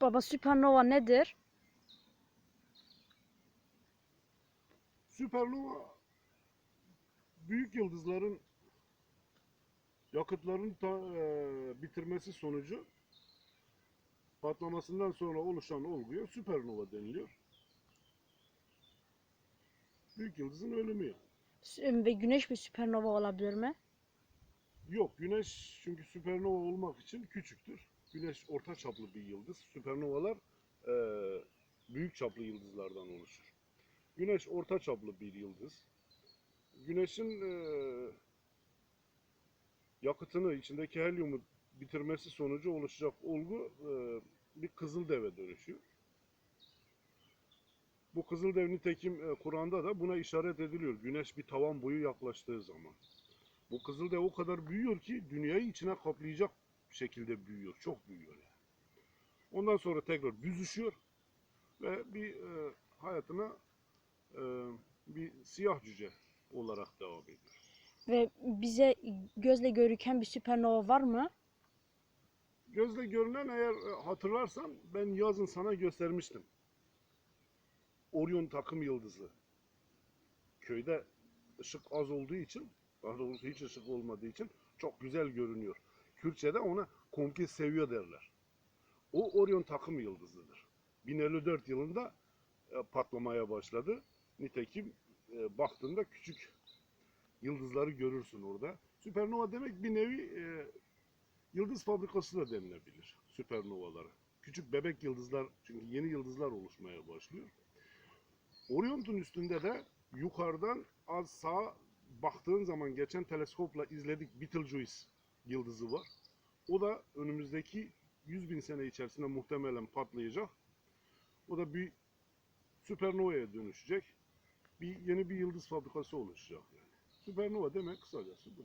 Baba süpernova nedir? Süpernova büyük yıldızların yakıtlarını ta- e, bitirmesi sonucu patlamasından sonra oluşan olguya süpernova deniliyor. Büyük yıldızın ölümü yani. Sü- Ve güneş bir süpernova olabilir mi? Yok güneş çünkü süpernova olmak için küçüktür. Güneş orta çaplı bir yıldız. Süpernovalar e, büyük çaplı yıldızlardan oluşur. Güneş orta çaplı bir yıldız. Güneşin e, yakıtını içindeki helyumu bitirmesi sonucu oluşacak olgu e, bir kızıldeve dönüşüyor. Bu kızıldev nitekim e, Kur'an'da da buna işaret ediliyor. Güneş bir tavan boyu yaklaştığı zaman. Bu kızıldev o kadar büyüyor ki dünyayı içine kaplayacak şekilde büyüyor. Çok büyüyor yani. Ondan sonra tekrar büzüşüyor ve bir e, hayatına e, bir siyah cüce olarak devam ediyor. Ve bize gözle görüken bir süpernova var mı? Gözle görünen eğer e, hatırlarsan ben yazın sana göstermiştim. Orion takım yıldızı. Köyde ışık az olduğu için, daha doğrusu hiç ışık olmadığı için çok güzel görünüyor. Kürtçe'de ona konki seviyor derler. O Orion takım yıldızıdır. 1054 yılında e, patlamaya başladı. Nitekim e, baktığında küçük yıldızları görürsün orada. Süpernova demek bir nevi e, yıldız fabrikası da denilebilir süpernovalara. Küçük bebek yıldızlar çünkü yeni yıldızlar oluşmaya başlıyor. Orion'un üstünde de yukarıdan az sağa baktığın zaman geçen teleskopla izledik Betelgeuse yıldızı var. O da önümüzdeki 100 bin sene içerisinde muhtemelen patlayacak. O da bir süpernovaya dönüşecek. Bir yeni bir yıldız fabrikası oluşacak yani. Süpernova demek kısacası bu.